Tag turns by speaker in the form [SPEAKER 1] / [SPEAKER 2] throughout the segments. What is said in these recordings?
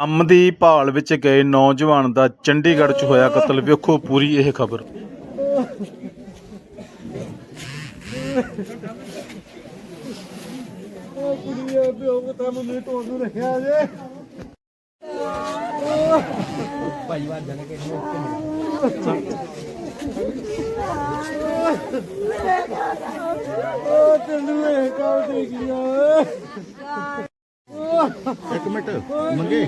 [SPEAKER 1] ਅੰਮ ਦੀ ਭਾਲ ਵਿੱਚ ਗਏ ਨੌਜਵਾਨ ਦਾ ਚੰਡੀਗੜ੍ਹ 'ਚ ਹੋਇਆ ਕਤਲ। ਵੇਖੋ ਪੂਰੀ ਇਹ ਖਬਰ।
[SPEAKER 2] ਉਹ ਕੁੜੀਏ ਪਿਓ ਪਤਾ ਮੈਨੂੰ ਤੁਹਾਨੂੰ ਰੱਖਿਆ ਜੇ ਉਹ ਤੈਨੂੰ ਇਹ ਕਾਲ ਦੇ ਗਿਆ
[SPEAKER 3] ਇੱਕ ਮਿੰਟ ਮੰਗੇ।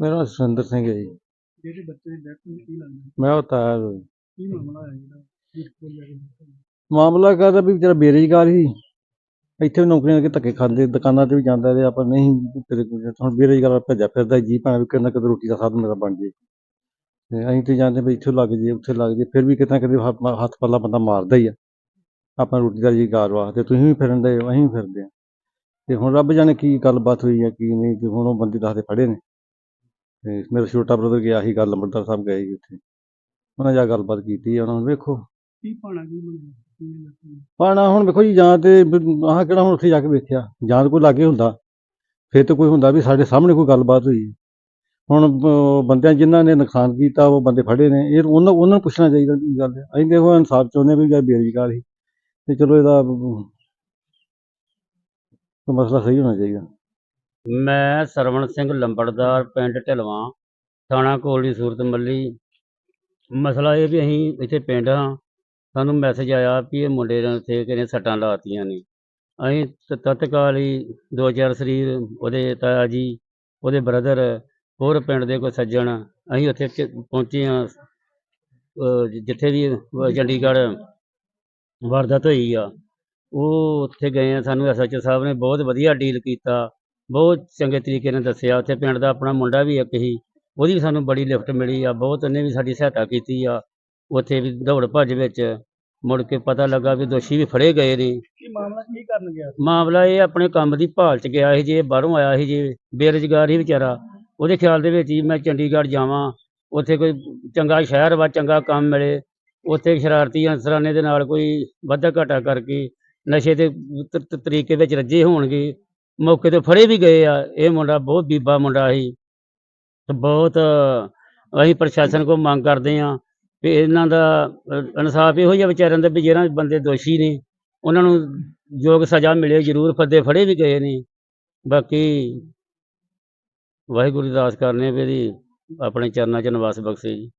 [SPEAKER 4] ਮੇਰਾ ਨਾਮ ਸੁਰਿੰਦਰ ਸਿੰਘ ਹੈ ਜੀ।
[SPEAKER 2] ਜਿਹੜੇ ਬੱਚੇ ਦੀ ਡੈਥ ਹੋਈ ਕੀ ਲੱਗਦਾ?
[SPEAKER 4] ਮੈਂ ਉਹ ਤਾਇਆ ਜੀ।
[SPEAKER 2] ਕੀ ਮਾਮਲਾ ਹੈ ਜਿਹੜਾ ਇਸ ਕੋਲ ਜਾ ਕੇ
[SPEAKER 4] ਮਾਮਲਾ ਕਾਹਦਾ ਵੀ ਵਿਚਾਰਾ ਬੇਰੁਜ਼ਗਾਰ ਸੀ ਇੱਥੇ ਵੀ ਨੌਕਰੀਆਂ ਦੇ ਧੱਕੇ ਖਾਂਦੇ ਦੁਕਾਨਾਂ ਤੇ ਵੀ ਜਾਂਦਾ ਤੇ ਆਪਾਂ ਨਹੀਂ ਵੀ ਤੇਰੇ ਕੋਲ ਹੁਣ ਬੇਰੁਜ਼ਗਾਰ ਭੱਜਿਆ ਫਿਰਦਾ ਜੀ ਭਾਵੇਂ ਕਿਤੇ ਨਾ ਕਿਤੇ ਰੋਟੀ ਦਾ ਸਾਧਨ ਮੇਰਾ ਬਣ ਜੇ। ਤੇ ਅਸੀਂ ਤੇ ਜਾਂਦੇ ਵੀ ਇੱਥੇ ਲੱਗ ਜੇ ਉੱਥੇ ਲੱਗ ਜੇ ਫਿਰ ਵੀ ਕਿਤੇ ਨਾ ਕਿਤੇ ਹੱਥ ਹੱਥ ਪੱਲਾ ਬੰਦਾ ਮਾਰਦਾ ਹੀ ਆ। ਆਪਾਂ ਰੋਟੀ ਦਾ ਰੁਜ਼ਗਾਰ ਵਾਸਤੇ ਤੁਸੀਂ ਵੀ ਫਿਰਨ ਦੇ ਅਸੀਂ ਵੀ ਫਿਰਦੇ ਆ ਤੇ ਹੁਣ ਰੱਬ ਜਾਣੇ ਕੀ ਗੱਲਬਾਤ ਹੋਈ ਆ ਕੀ ਨਹੀਂ ਤੇ ਹੁਣ ਉਹ ਬੰਦੇ ਦੱਸਦੇ ਫੜੇ ਨੇ। ਤੇ ਮੇਰਾ ਛੋਟਾ ਬ੍ਰਦਰ ਗਿਆ ਸੀ ਗੱਲ ਲੰਬੜਦਾਰ ਸਾਹਿਬ ਗਏ ਸੀ ਉੱਥੇ। ਉਹਨਾਂ ਜਾ ਗੱਲਬਾਤ ਕੀਤੀ ਆ ਉਹਨਾਂ ਨੂੰ ਵੇਖੋ।
[SPEAKER 2] ਕੀ ਪਾਣਾ ਕੀ ਲੱਗਦਾ
[SPEAKER 4] ਪਾਣਾ ਹੁਣ ਵੇਖੋ ਜੀ ਜਾਂ ਤੇ ਆਹ ਕਿਹੜਾ ਹੁਣ ਉੱਥੇ ਜਾ ਕੇ ਵੇਖਿਆ ਜਾਂ ਤਾਂ ਕੋਈ ਲਾਗੇ ਹੁੰਦਾ। ਫਿਰ ਤਾਂ ਕੋਈ ਹੁੰਦਾ ਵੀ ਸਾਡੇ ਸਾਹਮਣੇ ਕੋਈ ਗੱਲਬਾਤ ਹੋਈ। ਹੁਣ ਬੰਦਿਆਂ ਜਿਨ੍ਹਾਂ ਨੇ ਨੁਕਸਾਨ ਕੀਤਾ, ਉਹ ਬੰਦੇ ਫੜੇ ਨੇ, ਇਹ ਉਹਨਾਂ ਉਹਨਾਂ ਨੂੰ ਪੁੱਛਣਾ ਚਾਹੀਦਾ ਕੀ ਗੱਲ ਹੈ। ਅਸੀਂ ਦੇਖੋ ਇਨਸਾਫ ਚਾਹੁੰਦੇ ਵੀ ਜਾਂ ਬੇਰੁਜ਼ਗਾਰ ਸੀ ਤੇ ਚਲੋ ਇਹਦਾ ਮਸਲਾ ਸਹੀ ਹੋਣਾ ਚਾਹੀਦਾ।
[SPEAKER 5] ਮੈਂ ਸਰਵਣ ਸਿੰਘ ਲੰਬੜਦਾਰ, ਪਿੰਡ ਢਲਵਾਂ, ਥਾਣਾ ਕੋਲੀ ਸੂਰਤ ਮੱਲੀ। ਮਸਲਾ ਇਹ ਵੀ ਅਸੀਂ ਇੱਥੇ ਪਿੰਡ ਹਾਂ। ਸਾਨੂੰ ਮੈਸੇਜ ਆਇਆ ਵੀ ਇਹ ਮੁੰਡੇ ਨੇ ਇੱਥੇ ਕਿਨੇ ਸੱਟਾਂ ਲਾਤੀਆਂ ਨੇ। ਅਸੀਂ ਤ- ਤਤਕਾਲ ਹੀ ਦੋ ਚਾਰ ਸਰੀਰ ਉਹਦੇ ਤਾਇਆ ਜੀ, ਉਹਦੇ ਬ੍ਰਦਰ ਹੋਰ ਪਿੰਡ ਦੇ ਕੋਈ ਸੱਜਣ ਅਸੀਂ ਉੱਥੇ ਚ- ਪਹੁੰਚੇ ਹਾਂ। ਜ- ਜਿੱਥੇ ਵੀ ਅਹ ਚੰਡੀਗੜ੍ਹ ਵਾਰਦਾਤ ਹੋਈ ਆ ਉਹ ਉੱਥੇ ਗਏ ਆ। ਸਾਨੂੰ ਐਸਐਚਓ ਸਾਹਿਬ ਨੇ ਬਹੁਤ ਵਧੀਆ ਡੀਲ ਕੀਤਾ। ਬਹੁਤ ਚੰਗੇ ਤਰੀਕੇ ਨਾਲ ਦੱਸਿਆ। ਉੱਥੇ ਪਿੰਡ ਦਾ ਆਪਣਾ ਮੁੰਡਾ ਵੀ ਇੱਕ ਸੀ। ਉਹਦੀ ਵੀ ਸਾਨੂੰ ਬੜੀ ਲਿਫਟ ਮਿਲੀ ਆ। ਬਹੁਤ ਉਹਨੇ ਵੀ ਸਾਡੀ ਸਹਾਇਤਾ ਕੀਤੀ ਆ। ਉੱਥੇ ਵੀ ਦੌੜ ਭੱਜ ਵਿੱਚ ਮੁੜ ਕੇ ਪਤਾ ਲੱਗਾ ਵੀ ਦੋਸ਼ੀ ਵੀ ਫੜੇ ਗਏ ਨੇ।
[SPEAKER 2] ਕੀ ਮਾਮਲਾ ਕੀ ਕਰਨ ਗਿਆ?
[SPEAKER 5] ਮਾਮਲਾ ਇਹ ਆਪਣੇ ਕੰਮ ਦੀ ਭਾਲ 'ਚ ਗਿਆ ਸੀ ਜੇ ਬਾਹਰੋਂ ਆਇਆ ਸੀ ਜੇ। ਬੇਰੁਜ਼ਗਾਰ ਸੀ ਵਿਚਾਰਾ। ਉਹਦੇ ਖਿਆਲ ਦੇ ਵਿੱਚ ਹੀ ਮੈਂ ਚੰਡੀਗੜ੍ਹ ਜਾਵਾਂ, ਉੱਥੇ ਕੋਈ ਚੰਗਾ ਸ਼ਹਿਰ ਵਾ, ਚੰਗਾ ਕੰਮ ਮਿਲੇ, ਉੱਥੇ ਸ਼ਰਾਰਤੀ ਅਨਸਰਾਨੇ ਦੇ ਨਾਲ ਕੋਈ ਵਾਧਾ ਘਾਟਾ ਕਰਕੇ ਨਸ਼ੇ ਦੇ ਤਰੀਕੇ ਵਿੱਚ ਰੱਜੇ ਹੋਣਗੇ। ਮੌਕੇ ਤੇ ਫੜੇ ਵੀ ਗਏ ਆ, ਇਹ ਮੁੰਡਾ ਬਹੁਤ ਬੀਬਾ ਮੁੰਡਾ ਸੀ। ਤੇ ਬਹੁਤ ਅਸੀਂ ਪ੍ਰਸ਼ਾਸਨ ਕੋਲ ਮੰਗ ਕਰਦੇ ਆ ਵੀ ਇਹਨਾਂ ਦਾ ਇਨਸਾਫ ਇਹੋ ਜਿਹਾ ਵਿਚਾਰਿਆਂ ਦਾ ਵੀ ਜਿਹੜਾ ਬੰਦੇ ਦੋਸ਼ੀ ਨੇ, ਉਹਨਾਂ ਨੂੰ ਯੋਗ ਸਜ਼ਾ ਮਿਲੇ, ਜ਼ਰੂਰ ਫੱਦੇ ਫੜੇ ਵੀ ਗਏ ਨੇ। ਬਾਕੀ ਵਾਹਿਗੁਰੂ ਦੀ ਅਰਦਾਸ ਕਰਨੇ ਵੀ ਇਹਦੀ ਆਪਣੇ ਚਰਨਾਂ 'ਚ ਨਿਵਾਸ ਬਖਸ਼ੇ ਜੀ।